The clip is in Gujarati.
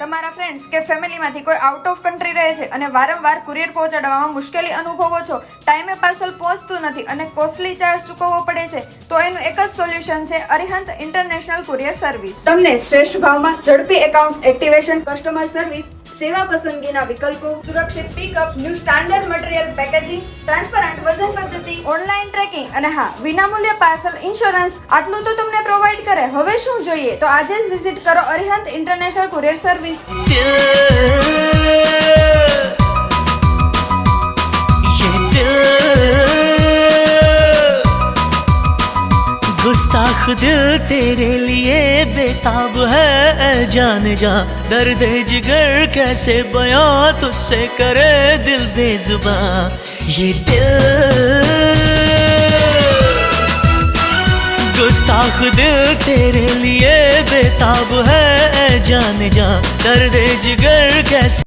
તમારા ફ્રેન્ડ્સ કે ફેમિલીમાંથી કોઈ આઉટ ઓફ કન્ટ્રી રહે છે અને વારંવાર કુરિયર પહોંચાડવામાં મુશ્કેલી અનુભવો છો ટાઈમે પાર્સલ પહોંચતું નથી અને કોસ્ટલી ચાર્જ ચૂકવવો પડે છે, તો એનું એક જ સોલ્યુશન છે અરિહંત ઇન્ટરનેશનલ કુરિયર સર્વિસ તમને શ્રેષ્ઠ ભાવમાં ઝડપી એકાઉન્ટ એક્ટિવેશન કસ્ટમર સર્વિસ સેવા પસંદગીના વિકલ્પો, સુરક્ષિત pickup new standard material packaging transparent વજન ઓનલાઈન ટ્રેકિંગ અને હા વિનામૂલ્ય પાર્સલ ઇન્સ્યોરન્સ આટલું તો તમને પ્રોવાઈડ કરે હવે શું જોઈએ તો આજે જ વિઝિટ કરો અરિહંત ઇન્ટરનેશનલ કુરિયર સર્વિસ दिल ये दिल गुस्ताख दिल तेरे लिए बेताब है ऐ जान जा दर्द जिगर कैसे बयां तुझसे करे दिल बेजुबान ये दिल गुस्ताख दिल तेरे लिए बेताब है ऐ जान जा दर्द जिगर कैसे